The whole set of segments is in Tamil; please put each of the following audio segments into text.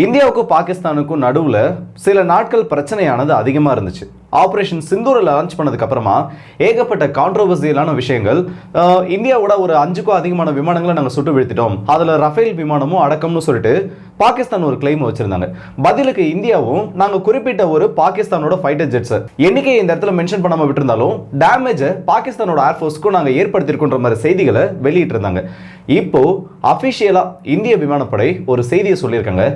இந்தியாவுக்கும் பாகிஸ்தானுக்கும் நடுவில் சில நாட்கள் பிரச்சனையானது அதிகமாக இருந்துச்சு. ஆப்ரேஷன் சிந்தூரில் லான்ச் பண்ணதுக்கு அப்புறமா ஏகப்பட்ட கான்ட்ரவர்சியலான விஷயங்கள் இந்தியாவோட ஒரு அஞ்சுக்கும் அதிகமான விமானங்களை நாங்கள் சுட்டு வீழ்த்திட்டோம். அதில் ரஃபேல் விமானமும் அடக்கம்னு சொல்லிட்டு பாகிஸ்தான் ஒரு கிளைம் வச்சிருந்தாங்க. பதிலுக்கு இந்தியாவும் நாங்கள் குறிப்பிட்ட ஒரு பாகிஸ்தானோட ஃபைட்டர் ஜெட்ஸ் எண்ணிக்கையை இந்த இடத்துல மென்ஷன் பண்ணாம விட்டுருந்தாலும் டேமேஜை பாகிஸ்தானோட ஏர்ஃபோர்ஸ்க்கும் நாங்கள் ஏற்படுத்தியிருக்கின்ற மாதிரி செய்திகளை வெளியிட்டிருந்தாங்க. இப்போ அபிஷியலா இந்திய விமானப்படை ஒரு செய்தியை சொல்லியிருக்காங்க.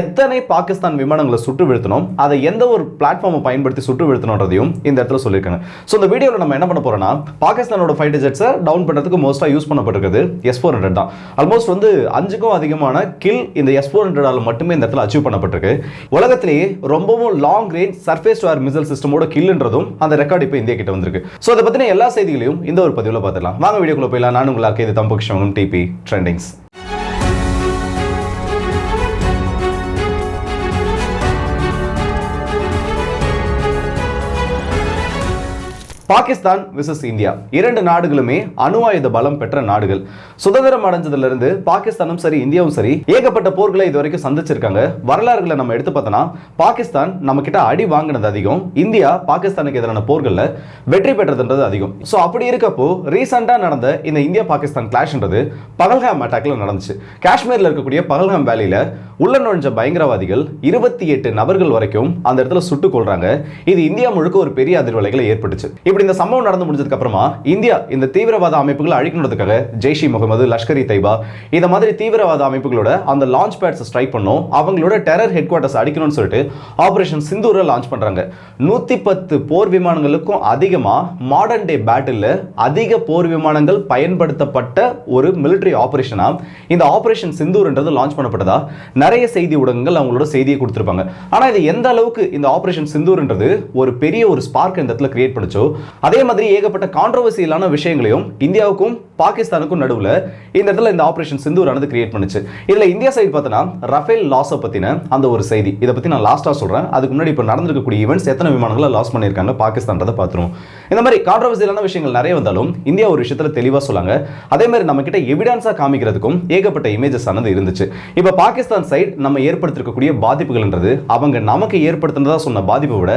எத்தனை பாகிஸ்தான் விமானங்களை சுட்டு வீழ்த்தணும் அதை எந்த ஒரு பிளாட்ஃபார்மை பயன்படுத்தி சுட்டு பயன்படுத்தணுன்றதையும் இந்த இடத்துல சொல்லியிருக்காங்க. ஸோ இந்த வீடியோவில் நம்ம என்ன பண்ண போறோம்னா பாகிஸ்தானோட ஃபைட் ஜெட்ஸை டவுன் பண்ணுறதுக்கு மோஸ்ட்டாக யூஸ் பண்ணப்பட்டிருக்குது. எஸ் ஃபோர் ஹண்ட்ரட் தான். ஆல்மோஸ்ட் வந்து அஞ்சுக்கும் அதிகமான கில் இந்த எஸ் ஃபோர் ஹண்ட்ரடால் மட்டுமே இந்த இடத்துல அச்சீவ் பண்ணப்பட்டிருக்கு. உலகத்திலேயே ரொம்பவும் long range surface to air missile சிஸ்டமோட கில்ன்றதும் அந்த ரெக்கார்டு இப்போ இந்தியா கிட்ட வந்திருக்கு. ஸோ அதை பற்றின எல்லா செய்திகளையும் இந்த ஒரு பதிவில் பார்த்துக்கலாம் வாங்க வீடியோக்குள்ள போயிடலாம். நான் உங்களுக்கு இது தம்பகிஷம் டிபி ட்ரெண்டிங்ஸ் பாகிஸ்தான் விசஸ் இந்தியா. இரண்டு நாடுகளுமே அணு ஆயுத பலம் பெற்ற நாடுகள். சுதந்திரம் அடைஞ்சதுல இருந்து பாகிஸ்தானும் சரி இந்தியாவும் சரி ஏகப்பட்ட போர்களை இது வரைக்கும் சந்திச்சிருக்காங்க. வரலாறுகளை நம்ம எடுத்து பார்த்தோம்னா பாகிஸ்தான் நம்ம கிட்ட அடி வாங்கினது அதிகம். இந்தியா பாகிஸ்தானுக்கு எதிரான போர்களில் வெற்றி பெற்றதுன்றது அதிகம். ஸோ அப்படி இருக்கப்போ ரீசெண்டாக நடந்த இந்த இந்தியா பாகிஸ்தான் கிளாஷ்ன்றது பகல்காம் அட்டாக்ல நடந்துச்சு. காஷ்மீரில் இருக்கக்கூடிய பகல்காம் வேலியில உள்ள நுழைஞ்ச பயங்கரவாதிகள் இருபத்தி எட்டு நபர்கள் வரைக்கும் அந்த இடத்துல சுட்டுக் கொள்றாங்க இது இந்தியா முழுக்க ஒரு பெரிய அதிர்வலைகளை ஏற்பட்டுச்சு. இப்படி இந்த சம்பவம் நடந்து முடிஞ்சதுக்கு அப்புறமா இந்தியா இந்த தீவிரவாத அமைப்புகளை அழிக்கணுன்றதுக்காக ஜெய்ஷி முகமது லஷ்கர் இ தைபா இந்த மாதிரி தீவிரவாத அமைப்புகளோட அந்த லான்ச் பேட்ஸை ஸ்ட்ரைக் பண்ணோம். அவங்களோட டெரர் ஹெட் குவார்ட்டர்ஸ் அடிக்கணும்னு சொல்லிட்டு ஆபரேஷன் சிந்தூரை லான்ச் பண்றாங்க. நூத்தி பத்து போர் விமானங்களுக்கும் அதிகமா மாடர்ன் டே பேட்டில் அதிக போர் விமானங்கள் பயன்படுத்தப்பட்ட ஒரு மிலிட்டரி ஆபரேஷனா இந்த ஆபரேஷன் சிந்தூர்ன்றது லான்ச் பண்ணப்பட்டதா? நிறைய செய்தி ஊடகங்கள் அவங்களோட செய்தியை கொடுத்துருப்பாங்க. ஆனா இது எந்த அளவுக்கு இந்த ஆபரேஷன் சிந்தூர்ன்றது ஒரு பெரிய ஒரு ஸ்பார்க் இந்த இடத்துல கிரியேட் பண்ணிச்சோ அதே மாதிரி ஏகப்பட்ட கான்ட்ரவர்சியலான விஷயங்களையும் இந்தியாவுக்கும் பாகிஸ்தானுக்கும் நடுவில் இந்த இடத்துல இந்த ஆப்ரேஷன் சிந்தூர் ஆனது கிரியேட் பண்ணுச்சு. இதில் இந்தியா சைடு பார்த்தோன்னா ரஃபேல் லாஸை பற்றின அந்த ஒரு செய்தி. இதை பற்றி நான் லாஸ்ட்டாக சொல்கிறேன் அதுக்கு முன்னாடி இப்போ நடந்திருக்கக்கூடிய ஈவெண்ட்ஸ் எத்தனை விமானங்களை லாஸ் பண்ணியிருக்காங்க பாகிஸ்தான்றதை பார்த்துருவோம். இந்த மாதிரி கான்ட்ரவர்சியலான விஷயங்கள் நிறைய வந்தாலும் இந்தியா ஒரு விஷயத்துல தெளிவாக சொல்லாங்க. அதே மாதிரி நம்ம கிட்ட காமிக்கிறதுக்கும் ஏகப்பட்ட இமேஜஸ் ஆனது இருந்துச்சு. இப்போ பாகிஸ்தான் சைடு நம்ம ஏற்படுத்திருக்கக்கூடிய பாதிப்புகள்ன்றது அவங்க நமக்கு ஏற்படுத்தினதாக சொன்ன பாதிப்பை விட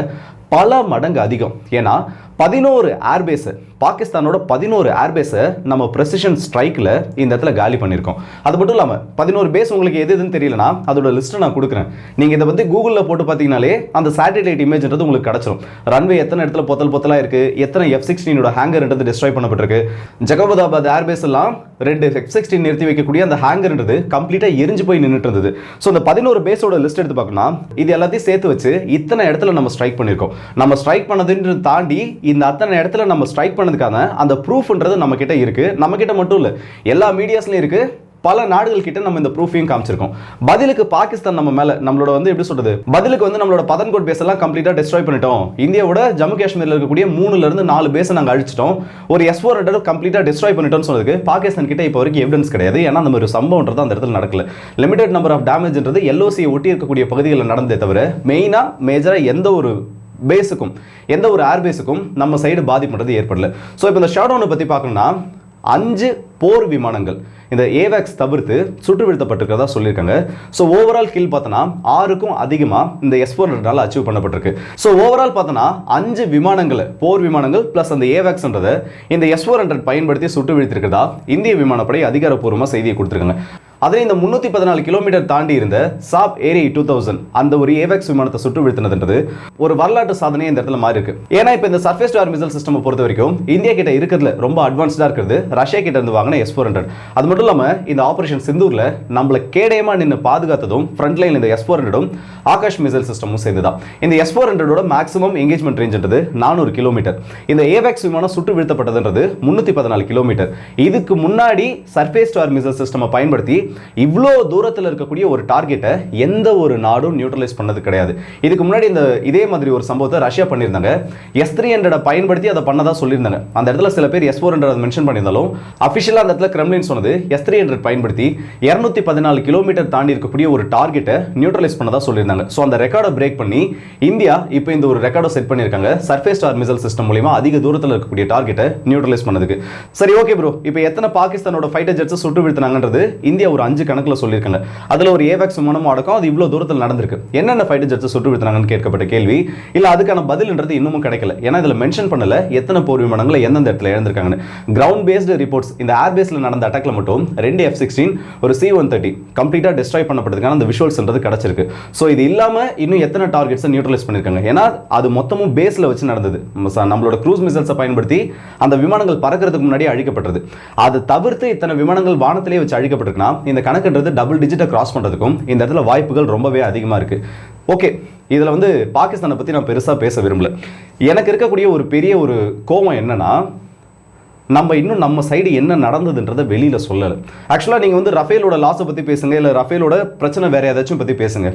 பல மடங்கு அதிகம். ஏன்னா பதினோரு ஏர்பேஸு பாகிஸ்தானோட பதினோரு ஏர்பேஸை நம்ம ப்ரெசிஷன் ஸ்ட்ரைக்கில் இந்த இடத்துல காலி பண்ணியிருக்கோம். அது மட்டும் இல்லாமல் பதினோரு பேஸ் உங்களுக்கு எது எதுன்னு தெரியலனா அதோட லிஸ்ட்டை நான் கொடுக்குறேன். நீங்கள் இதை வந்து கூகுளில் போட்டு பார்த்தீங்கனாலே அந்த சேட்டலைட் இமேஜ்ன்றது உங்களுக்கு கிடச்சிரும். ரன்வே எத்தனை இடத்துல பொத்தல் பொத்தலாக இருக்குது எத்தனை எஃப் சிக்ஸ்டீனோட ஹேங்கர்ன்றது டிஸ்ட்ராய் பண்ணப்பட்டிருக்கு. ஜகபதாபாத் ஏர்பேஸ் எல்லாம் ரெண்டு எஃப் சிக்ஸ்டீன் நிறுத்தி வைக்கக்கூடிய அந்த ஹேங்கர்ன்றது கம்ப்ளீட்டாக எரிஞ்சு போய் நின்றுட்டு இருந்தது. ஸோ அந்த பதினோரு பேஸோட லிஸ்ட் எடுத்து பார்க்கணும் இது எல்லாத்தையும் சேர்த்து வச்சு இத்தனை இடத்துல நம்ம ஸ்ட்ரைக் பண்ணியிருக்கோம். நம்ம ஸ்ட்ரைக் பண்ணதுன்றது தாண்டி இந்த அத்தனை இடத்துல நம்ம ஸ்ட்ரைக் பண்ணதுக்கான அந்த ப்ரூஃப்ன்றது நம்ம கிட்ட இருக்கு. நம்ம கிட்ட மட்டும் இல்லை எல்லா மீடியாஸ்லையும் இருக்கு. பல நாடுகள் கிட்ட நம்ம இந்த ப்ரூஃபையும் காமிச்சிருக்கோம். பதிலுக்கு பாகிஸ்தான் நம்ம மேல நம்மளோட வந்து எப்படி சொல்றது? பதிலுக்கு வந்து நம்மளோட பதன்கோட் பேஸ் எல்லாம் கம்ப்ளீட்டா டிஸ்ட்ராய் பண்ணிட்டோம். இந்தியாவோட ஜம்மு காஷ்மீர்ல இருக்கக்கூடிய மூணுல இருந்து நாலு பேஸ் நாங்க அழிச்சிட்டோம். ஒரு எஸ் ஃபோர் ஹண்ட்ரட் கம்ப்ளீட்டா டிஸ்ட்ராய் பண்ணிட்டோம்னு சொன்னதுக்கு பாகிஸ்தான் கிட்ட இப்போ வரைக்கும் எவிடன்ஸ் கிடையாது. ஏன்னா அந்த மாதிரி ஒரு சம்பவம்ன்றது அந்த இடத்துல நடக்கல. லிமிடெட் நம்பர் ஆஃப் டேமேஜ்ன்றது எல்ஓசியை ஒட்டி இருக்கக்கூடிய பகுதிகளில் நடந்தே தவிர மெயினா மேஜரா எந்த ஒரு பேஸுக்கும் எந்த ஒரு ஏர் பேஸுக்கும் நம்ம சைடு பாதிப்புன்றது ஏற்படல. ஸோ இப்போ இந்த ஷாடவுனை பற்றி பார்க்கணும்னா அஞ்சு போர் விமானங்கள் இந்த ஏவேக்ஸ் தவிர்த்து சுட்டு வீழ்த்தப்பட்டிருக்கிறதா சொல்லியிருக்காங்க. ஸோ ஓவரால் கில் பார்த்தோன்னா ஆறுக்கும் அதிகமாக இந்த எஸ் ஃபோர் அச்சீவ் பண்ணப்பட்டிருக்கு. ஸோ ஓவரால் பார்த்தோன்னா அஞ்சு விமானங்களை போர் விமானங்கள் ப்ளஸ் அந்த ஏவேக்ஸ்ன்றதை இந்த எஸ் ஃபோர் ஹண்ட்ரட் பயன்படுத்தி சுட்டு வீழ்த்திருக்கிறதா இந்திய விமானப்படை அதிகாரப்பூர்வமாக செய்தியை கொடுத்துருக்காங்க. அதில் இந்த முந்நூற்றி பதினாலு கிலோமீட்டர் தாண்டி இருந்த சாப் ஏரி டூ தௌசண்ட் அந்த ஒரு ஏவேக்ஸ் விமானத்தை சுட்டு வீழ்த்தினதுன்றது ஒரு வரலாற்று சாதனையே இந்த இடத்துல மாறி இருக்கு ஏன்னா இப்போ இந்த surface to air missile system பொறுத்த வரைக்கும் இந்தியா கிட்ட இருக்கிறதுல ரொம்ப அட்வான்ஸ்டாக இருக்கிறது. ரஷ்யா கிட்ட இருந்து வாங்கின எஸ் ஃபோர் ஹண்ட்ரட் அது மட்டும் இல்லாமல் இந்த ஆபரேஷன் சிந்தூரில் நம்மள கேடயமாக நின்று பாதுகாத்ததும் ஃப்ரண்ட் லைன் இந்த எஸ் ஃபோர் ஹண்ட்ரடும் ஆகாஷ் மிசைல் சிஸ்டமும் சேர்ந்துதான் இந்த எஸ் ஃபோர் ஹண்ட்ரடோட மேக்ஸிமம் எங்கேஜ்மெண்ட் ரேஞ்சுன்றது நானூறு கிலோமீட்டர் இந்த ஏவேக்ஸ் விமானம் சுட்டு வீழ்த்தப்பட்டதுன்றது முந்நூற்றி பதினாலு கிலோமீட்டர் இதுக்கு முன்னாடி சர்ஃபேஸ் டு ஏர் சிஸ்டம் சிஸ்டமை பயன்படுத்தி இவ்வளோ தூரத்தில் இருக்கக்கூடிய ஒரு டார்கெட்டை எந்த ஒரு நாடும் நியூட்ரலைஸ் பண்ணது கிடையாது. இதுக்கு முன்னாடி இந்த இதே மாதிரி ஒரு சம்பவத்தை ரஷ்யா பண்ணியிருந்தாங்க. எஸ் த்ரீ ஹண்ட்ரடை பயன்படுத்தி அதை பண்ணதாக சொல்லியிருந்தாங்க. அந்த இடத்துல சில பேர் எஸ் ஃபோர் ஹண்ட்ரட் மென்ஷன் பண்ணியிருந்தாலும் அஃபிஷியலாக அந்த இடத்துல கிரெம்லின் சொன்னது எஸ் த்ரீ ஹண்ட்ரட் பயன்படுத்தி இரநூத்தி பதினாலு கிலோமீட்டர் தாண்டி இருக்கக்கூடிய ஒரு டார்கெட்டை நியூட்ரலைஸ் பண்ணதாக சொல்லியிருந்தாங்க. ஸோ அந்த ரெக்கார்டை பிரேக் பண்ணி இந்தியா இப்போ இந்த ஒரு ரெக்கார்டை செட் பண்ணியிருக்காங்க. சர்ஃபேஸ் ஸ்டார் மிசைல் சிஸ்டம் மூலிமா அதிக தூரத்தில் இருக்கக்கூடிய டார்கெட்டை நியூட்ரலைஸ் பண்ணதுக்கு. சரி ஓகே ப்ரோ இப்போ எத்தனை பாகிஸ்தானோட ஃபைட்டர் ஜெட்ஸை சுட்டு வீழ்த்தினாங்கன்றது இந்தியா ஒரு அஞ்சு கணக்கில் சொல்லியிருக்காங்க. அதில் ஒரு ஏவேக்ஸ் விமானமும் அடக்கம் அது இவ்வளோ தூரத்தில் நடந்திருக்கு. என்னென்ன ஃபைட்டர் ஜெட்ஸை சுட்டு வீழ்த்தினாங்கன்னு கேட்கப்பட்ட கேள்வி. இல்லை அதுக்கான பதில்ன்றது இன்னமும் கிடைக்கல. ஏன்னா இதில் மென்ஷன் பண்ணல எத்தனை போர் விமானங்களை எந்தெந்த இடத்துல இழந்திருக்காங்கன்னு. கிரவுண்ட் பேஸ்டு ரிப்போர்ட்ஸ் இந்த ஏர் பேஸில் நடந்த அட்டாக்ல மட்டும் ரெண்டு எஃப் சிக்ஸ்டீன் ஒரு சி ஒன் தேர்ட்டி கம்ப்ளீட்டாக டிஸ்ட்ராய் பண்ணப்பட்டதுக்கான அந்த விஷுவல்ஸ்ன்றது கிடச்சிருக்கு. ஸோ இது இல்லாமல் இன்னும் எத்தனை டார்கெட்ஸை நியூட்ரலைஸ் பண்ணியிருக்காங்க ஏன்னா அது மொத்தமும் பேஸில் வச்சு நடந்தது. நம்மளோட க்ரூஸ் மிசைல்ஸை பயன்படுத்தி அந்த விமானங்கள் பறக்கிறதுக்கு முன்னாடி அழிக்கப்பட்டது. அதை தவிர்த்து இத்தனை விமானங்கள் வானத்திலே வச்சு அழிக்கப்பட்டிருக்குன்னா இந்த கணக்குன்றது டபுள் டிஜிட்டை கிராஸ் பண்ணுறதுக்கும் இந்த இடத்துல வாய்ப்புகள் ரொம்பவே அதிகமாக இருக்கு. ஓகே இதில் வந்து பாகிஸ்தானை பற்றி நான் பெருசாக பேச விரும்பல. எனக்கு இருக்கக்கூடிய ஒரு பெரிய ஒரு கோவம் என்னென்னா நம்ம இன்னும் நம்ம சைடு என்ன நடந்ததுன்றதை வெளியில் சொல்லலை. ஆக்சுவலாக நீங்கள் வந்து ரஃபேலோட லாஸை பற்றி பேசுங்க இல்லை ரஃபேலோட பிரச்சனை வேறு ஏதாச்சும் பற்றி பேசுங்க.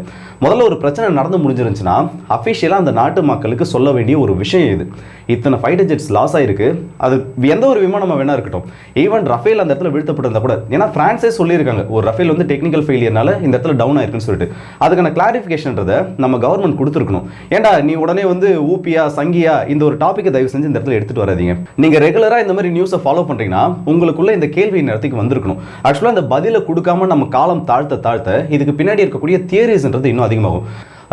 முதல்ல ஒரு பிரச்சனை நடந்து முடிஞ்சிருந்துச்சுன்னா அஃபிஷியலாக அந்த நாட்டு மக்களுக்கு சொல்ல வேண்டிய ஒரு விஷயம் இது. இத்தனை ஃபைட்டர் ஜெட்ஸ் லாஸ் ஆகிருக்கு அது எந்த ஒரு விமானமாக வேணா இருக்கட்டும். ஈவன் ரஃபேல் அந்த இடத்துல வீழ்த்தப்பட்டிருந்தா கூட ஏன்னா ஃப்ரான்ஸே சொல்லியிருக்காங்க ஒரு ரஃபேல் வந்து டெக்னிக்கல் ஃபெயிலியர்னால இந்த இடத்துல டவுன் ஆயிருக்குன்னு சொல்லிட்டு. அதுக்கான கிளாரிஃபிகேஷன்றதை நம்ம கவர்மெண்ட் கொடுத்துருக்கணும். ஏன்டா நீ உடனே வந்து ஊபியா சங்கியா இந்த ஒரு டாப்பிக்கை தயவு செஞ்சு இந்த இடத்துல எடுத்துகிட்டு வராதீங்க. நீங்கள் ரெகுலராக இந்த மாதிரி நியூஸை ஃபாலோ பண்றீங்கன்னா உங்களுக்குள்ள இந்த கேள்வி நேரத்துக்கு வந்திருக்கணும். ஆக்சுவலாக இந்த பதிலை கொடுக்காம நம்ம காலம் தாழ்த்த தாழ்த்த இதுக்கு பின்னாடி இருக்கக்கூடிய தியரிஸ்ன்றது இன்னும் அதிகமாகும்.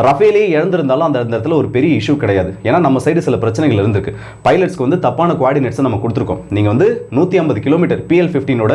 ரஃபேலே இழந்திருந்தாலும் அந்த அந்த இடத்துல ஒரு பெரிய இஷ்யூ கிடையாது. ஏன்னா நம்ம சைடு சில பிரச்சனைகள் இருந்திருக்கு. பைலட்ஸ்க்கு வந்து தப்பான குவாடினேட்ஸை நம்ம கொடுத்துருக்கோம். நீங்கள் வந்து நூற்றி ஐம்பது கிலோமீட்டர் பிஎல் ஃபிஃப்டீனோட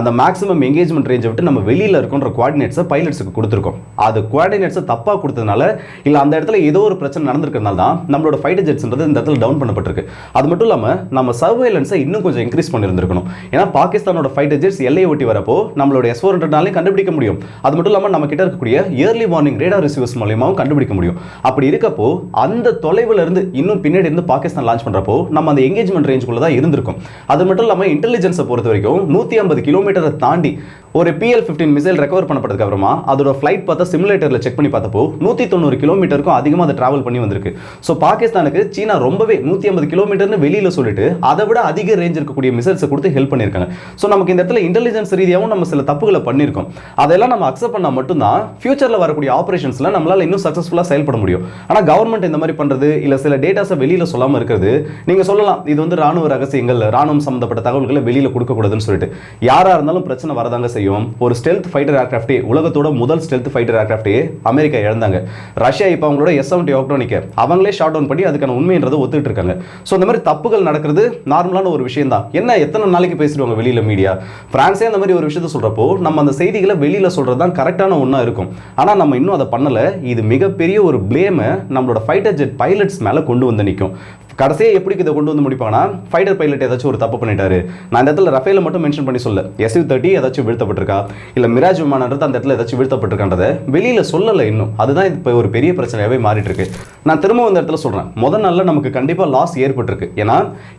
அந்த மேக்ஸிமம் எங்கேஜ்மெண்ட் ரேஞ்சை விட்டு நம்ம வெளியில் இருக்கின்ற குவாடினேட்ஸை பைலட்ஸுக்கு கொடுத்துருக்கோம். அது குவாடினேட்ஸை தப்பாக கொடுத்ததுனால இல்லை அந்த இடத்துல ஏதோ ஒரு பிரச்சனை நடந்திருக்கிறதுனால தான் நம்மளோட ஃபைட்டர் ஜெட்ஸ்ன்றது இந்த இடத்துல டவுன் பண்ணப்பட்டிருக்கு. அது மட்டும் இல்லாமல் நம்ம சர்வேலன்ஸை இன்னும் கொஞ்சம் இன்க்ரீஸ் பண்ணியிருந்திருக்கணும். ஏன்னா பாகிஸ்தானோட ஃபைட்டர் ஜெட்ஸ் எல்லையை ஒட்டி வரப்போ நம்மளோட எஸ் ஃபோர் ஹண்ட்ரட்னாலே கண்டுபிடிக்க முடியும். அது மட்டும் இல்லாமல் நம்ம கிட்ட இருக்கக்கூடிய இயர்லி வார்னிங் ரேடார் ரிசீவர்ஸ் மூலியமாகவும் கண்டுபிடிக்க முடியும். அப்படி இருக்கப்போ அந்த தொலைவுல இருந்து இன்னும் பின்னாடி இருந்து பாகிஸ்தான் லான்ச் பண்றப்போ நம்ம அந்த எங்கேஜ்மெண்ட் ரேஞ்சுக்குள்ள தான் இருந்திருக்கும். அது மட்டும் இல்லாமல் இன்டெலிஜென்ஸை பொறுத்த வரைக்கும் நூற்றி ஐம்பது கிலோமீட்டரை தாண்டி ஒரு பிஎல் ஃபிஃப்டின் மிசைல் ரெக்கவர் பண்ணப்பட்டதுக்கு அப்புறமா அதோட ஃப்ளைட் பார்த்தா சிமுலேட்டரில் செக் பண்ணி பார்த்தப்போ நூற்றி தொண்ணூறு கிலோமீட்டருக்கும் அதிகமாக அதை டிராவல் பண்ணி வந்திருக்கு. ஸோ பாகிஸ்தானுக்கு சீனா ரொம்பவே நூற்றி ஐம்பது கிலோமீட்டர்னு வெளியில் சொல்லிட்டு அதை விட அதிக ரேஞ்ச் இருக்கக்கூடிய மிசைல்ஸை கொடுத்து ஹெல்ப் பண்ணியிருக்காங்க. ஸோ நமக்கு இந்த இடத்துல இன்டெலிஜென்ஸ் ரீதியாகவும் நம்ம சில தப்புகளை பண்ணியிருக்கோம். அதெல்லாம் நம்ம அக்செப்ட் பண்ணால் மட்டும்தான் ஃபியூச்சரில் வரக்கூடிய ஆப்ரேஷன்ஸில் நம்மளால் இன்னும் சக்ஸஸ்ஃபுல்லாக செயல்பட முடியும். ஆனால் கவர்மெண்ட் இந்த மாதிரி பண்ணுறது இல்லை சில டேட்டாஸை வெளியில் சொல்லாமல் இருக்கிறது நீங்கள் சொல்லலாம் இது வந்து ராணுவ ரகசியங்கள் ராணுவம் சம்மந்தப்பட்ட தகவல்களை வெளியில் கொடுக்கக்கூடாதுன்னு சொல்லிட்டு. யாராக இருந்தாலும் பிரச்சனை வரதாங்க செய்யும். ஒரு ஸ்டெல்த் ஃபைட்டர் ஏர்கிராஃப்டே உலகத்தோட முதல் ஸ்டெல்த் ஃபைட்டர் ஏர்கிராஃப்டே அமெரிக்கா இழந்தாங்க. ரஷ்யா இப்போ அவங்களோட எஸ் செவன்டி ஆக்டோனிக்க அவங்களே ஷார்ட் டவுன் பண்ணி அதுக்கான உண்மைன்றதை ஒத்துட்டு இருக்காங்க. ஸோ இந்த மாதிரி தப்புகள் நடக்கிறது நார்மலான ஒரு விஷயம் தான் என்ன எத்தனை நாளைக்கு பேசிடுவாங்க வெளியில் மீடியா ஃப்ரான்ஸே அந்த மாதிரி ஒரு விஷயத்த சொல்கிறப்போ நம்ம அந்த செய்திகளை வெளியில் சொல்கிறது தான் கரெக்டான ஒன்றா இருக்கும். ஆனால் நம்ம இன்னும் அதை பண்ணலை. இது மிகப்பெரிய ஒரு ப்ளேமை நம்மளோட ஃபைட்டர் ஜெட் பைலட்ஸ் மேலே கொண்டு வந்து நிற்கும் கடைசியாக எப்படி இதை கொண்டு வந்து முடிப்பாங்கன்னா ஃபைட்டர் பைலட் ஏதாச்சும் ஒரு தப்பு பண்ணிட்டாரு. நான் இந்த இடத்துல ரஃபேல மட்டும் மென்ஷன் பண்ணி சொல்ல எஸ்யூ தேர்ட்டி ஏதாச்சும் வீழ்த்தப்பட்டிருக்கா? இல்லை மிராஜ் விமானன்றது அந்த இடத்துல ஏதாச்சும் வீழ்த்தப்பட்டிருக்கான்றதை வெளியில் சொல்லலை இன்னும். அதுதான் இப்போ ஒரு பெரிய பிரச்சனையாகவே மாறிட்டு இருக்கு நான் திரும்ப இந்த இடத்துல சொல்கிறேன் முதல் நாளில் நமக்கு கண்டிப்பாக லாஸ் ஏற்பட்டிருக்கு. ஏன்னா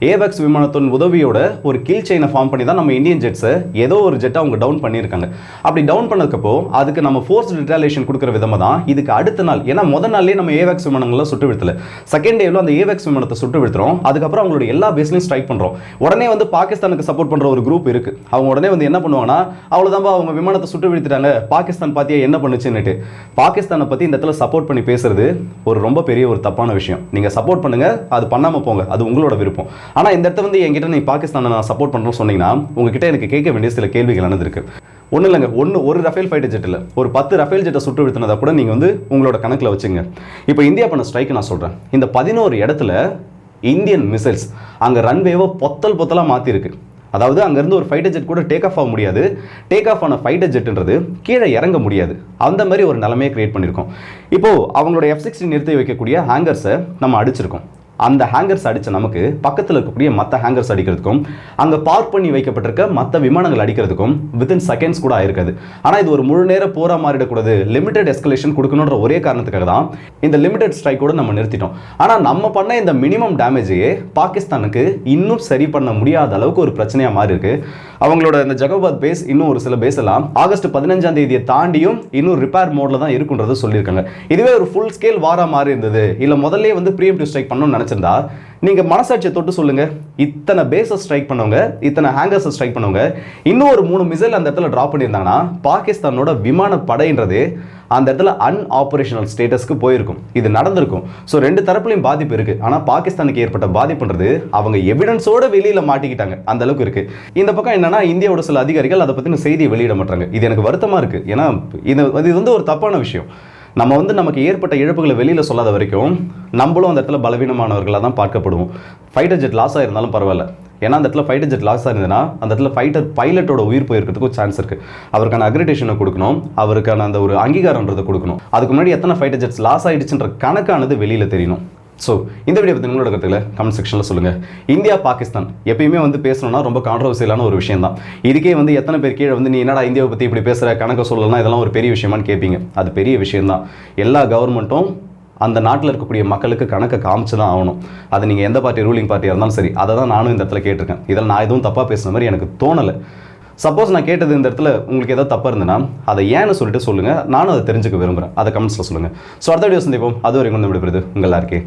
ஏவேக்ஸ் விமானத்தின் உதவியோட ஒரு கீழ் செயினை ஃபார்ம் பண்ணி தான் நம்ம இந்தியன் ஜெட்ஸை ஏதோ ஒரு ஜெட்டை அவங்க டவுன் பண்ணியிருக்காங்க. அப்படி டவுன் பண்ணதுக்கப்போ அதுக்கு நம்ம ஃபோர்ஸ் ரிட்டாலேஷன் கொடுக்குற விதமாக தான் இதுக்கு அடுத்த நாள் ஏன்னா முதல் நாள்லேயே நம்ம ஏவேக்ஸ் விமானங்களை சுட்டு வீழ்த்தல. செகண்ட் டேவில் அந்த ஏவேக்ஸ் விமானத்தை சுட்டு சுட்டு விழுத்துறோம் அதுக்கப்புறம் அவங்களோட எல்லா பேஸ்லையும் ஸ்ட்ரைக் பண்ணுறோம் உடனே வந்து பாகிஸ்தானுக்கு சப்போர்ட் பண்ணுற ஒரு குரூப் இருக்கு. அவங்க உடனே வந்து என்ன பண்ணுவாங்கன்னா அவ்வளோதான்பா அவங்க விமானத்தை சுட்டு வீழ்த்திட்டாங்க. பாகிஸ்தான் பார்த்தியா என்ன பண்ணுச்சுன்னுட்டு. பாகிஸ்தானை பற்றி இந்த இடத்துல சப்போர்ட் பண்ணி பேசுறது ஒரு ரொம்ப பெரிய ஒரு தப்பான விஷயம். நீங்கள் சப்போர்ட் பண்ணுங்கள் அது பண்ணாமல் போங்க. அது உங்களோட விருப்பம். ஆனால் இந்த இடத்துல வந்து என்கிட்ட நீ பாகிஸ்தானை நான் சப்போர்ட் பண்ணுறோம் சொன்னீங்கன்னா உங்ககிட்ட எனக்கு கேட்க வேண்டிய சில கேள்விகள் இருக்கு. ஒன்றும் இல்லைங்க. ஒன்று ஒரு ரஃபேல் ஃபைட்டர் ஜெட் இல்லை. ஒரு பத்து ரஃபேல் ஜெட்டை சுட்டு விழுத்தினதை கூட நீங்கள் வந்து உங்களோட கணக்கில் வச்சுங்க இப்போ இந்தியா பண்ண ஸ்ட்ரைக் நான் சொல்கிறேன் இந்த பதினோரு இடத்துல இந்தியன் மிசைல்ஸ் அங்கே ரன்வேவை பொத்தல் பொத்தலாக மாற்றிருக்கு அதாவது அங்கேருந்து ஒரு ஃபைட்டர் ஜெட் கூட டேக் ஆஃப் ஆக முடியாது. டேக் ஆஃப் ஆன ஃபைட்டர் ஜெட்ன்றது கீழே இறங்க முடியாது. அந்த மாதிரி ஒரு நிலைமையை கிரியேட் பண்ணியிருக்கோம். இப்போது அவங்களோட எஃப் சிக்ஸ்டி நிறுத்தி வைக்கக்கூடிய ஹேங்கர்ஸை நம்ம அடிச்சிருக்கோம். அந்த ஹேங்கர்ஸ் அடித்த நமக்கு பக்கத்தில் இருக்கக்கூடிய மற்ற ஹேங்கர்ஸ் அடிக்கிறதுக்கும் அங்கே பார்க் பண்ணி வைக்கப்பட்டிருக்க மற்ற விமானங்கள் அடிக்கிறதுக்கும் வித்தின் செகண்ட்ஸ் கூட ஆயிருக்காது. ஆனால் இது ஒரு முழு நேர போரா மாறிடக்கூடாது. லிமிடெட் எஸ்கலேஷன் கொடுக்கணுன்ற ஒரே காரணத்துக்காக தான் இந்த லிமிடெட் ஸ்ட்ரைக்கோடு நம்ம நிறுத்திட்டோம். ஆனால் நம்ம பண்ண இந்த மினிமம் டேமேஜையே பாகிஸ்தானுக்கு இன்னும் சரி பண்ண முடியாத அளவுக்கு ஒரு பிரச்சனையாக மாறி இருக்கு அவங்களோட இந்த ஜகபாத் பேஸ் இன்னும் ஒரு சில பேஸ் எல்லாம் ஆகஸ்ட் பதினஞ்சாம் தேதியை தாண்டியும் இன்னும் ரிப்பேர் மோட்ல தான் இருக்குன்றது சொல்லியிருக்காங்க. இதுவே ஒரு ஃபுல் ஸ்கேல் வாரா மாறி இருந்தது இல்லை முதல்ல வந்து ப்ரீஎம்டிவ் ஸ்ட்ரைக் பண்ணணும்னு கிடச்சிருந்தா நீங்கள் மனசாட்சியை தொட்டு சொல்லுங்க. இத்தனை பேஸை ஸ்ட்ரைக் பண்ணவங்க இத்தனை ஹேங்கர்ஸை ஸ்ட்ரைக் பண்ணவங்க இன்னும் ஒரு மூணு மிசைல் அந்த இடத்துல ட்ராப் பண்ணியிருந்தாங்கன்னா பாகிஸ்தானோட விமான படைன்றது அந்த இடத்துல அன்ஆபரேஷனல் ஸ்டேட்டஸ்க்கு போயிருக்கும். இது நடந்திருக்கும். ஸோ ரெண்டு தரப்புலையும் பாதிப்பு இருக்கு. ஆனால் பாகிஸ்தானுக்கு ஏற்பட்ட பாதிப்புன்றது அவங்க எவிடன்ஸோட வெளியில மாட்டிக்கிட்டாங்க. அந்த அளவுக்கு இருக்கு. இந்த பக்கம் என்னன்னா இந்தியாவோட சில அதிகாரிகள் அதை பற்றின செய்தியை வெளியிட மாட்டாங்க. இது எனக்கு வருத்தமாக இருக்கு. ஏன்னா இது இது வந்து ஒரு தப்பான விஷயம். நம்ம வந்து நமக்கு ஏற்பட்ட இழப்புகளை வெளியில் சொல்லாத வரைக்கும் நம்மளும் அந்த இடத்துல பலவீனமானவர்களாக தான் பார்க்கப்படுவோம். ஃபைட்டர் ஜெட் லாஸ் ஆயிருந்தாலும் பரவாயில்ல. ஏன்னா அந்த இடத்துல ஃபைட்டர் ஜெட் லாஸ் ஆயிருந்ததுன்னா அந்த இடத்துல ஃபைட்டர் பைலட்டோட உயிர் போயிருக்கிறதுக்கு ஒரு சான்ஸ் இருக்குது அவருக்கான அக்ரிடேஷனை கொடுக்கணும். அவருக்கான அந்த ஒரு அங்கீகாரன்றதை கொடுக்கணும். அதுக்கு முன்னாடி எத்தனை ஃபைட்டர் ஜெட்ஸ் லாஸ் ஆகிடுச்சுன்ற கணக்கானது வெளியில் தெரியணும். ஸோ இந்த வீடியோ பற்றி உங்களோட கருத்துக்களை கமெண்ட் செக்ஷனில் சொல்லுங்கள் இந்தியா பாகிஸ்தான் எப்பயுமே வந்து பேசணும்னா ரொம்ப கான்ட்ரவர்சியலான ஒரு விஷயம் தான் இதுக்கே வந்து எத்தனை பேர் கீழே வந்து நீ என்னடா இந்தியாவை பற்றி இப்படி பேசுகிற கணக்கை சொல்லலாம் இதெல்லாம் ஒரு பெரிய விஷயமான்னு கேட்பீங்க. அது பெரிய விஷயம்தான். எல்லா கவர்மெண்ட்டும் அந்த நாட்டில் இருக்கக்கூடிய மக்களுக்கு கணக்கை காமிச்சு தான் ஆகணும். அது நீங்கள் எந்த பார்ட்டி ரூலிங் பார்ட்டியாக இருந்தாலும் சரி அதை தான் நானும் இந்த இடத்துல கேட்டிருக்கேன். இதில் நான் எதுவும் தப்பாக பேசுன மாதிரி எனக்கு தோணலை. சப்போஸ் நான் கேட்டது இந்த இடத்துல உங்களுக்கு ஏதாவது தப்பாக இருந்ததுன்னா அதை ஏன்னு சொல்லிட்டு சொல்லுங்கள் நானும் அதை தெரிஞ்சுக்க விரும்புகிறேன் அதை கமெண்ட்ஸில் சொல்லுங்கள் ஸோ அடுத்த வீடியோ சந்திப்போம். அது வரைக்கும் வந்து விடுபடுது உங்கள் எல்லாருக்கே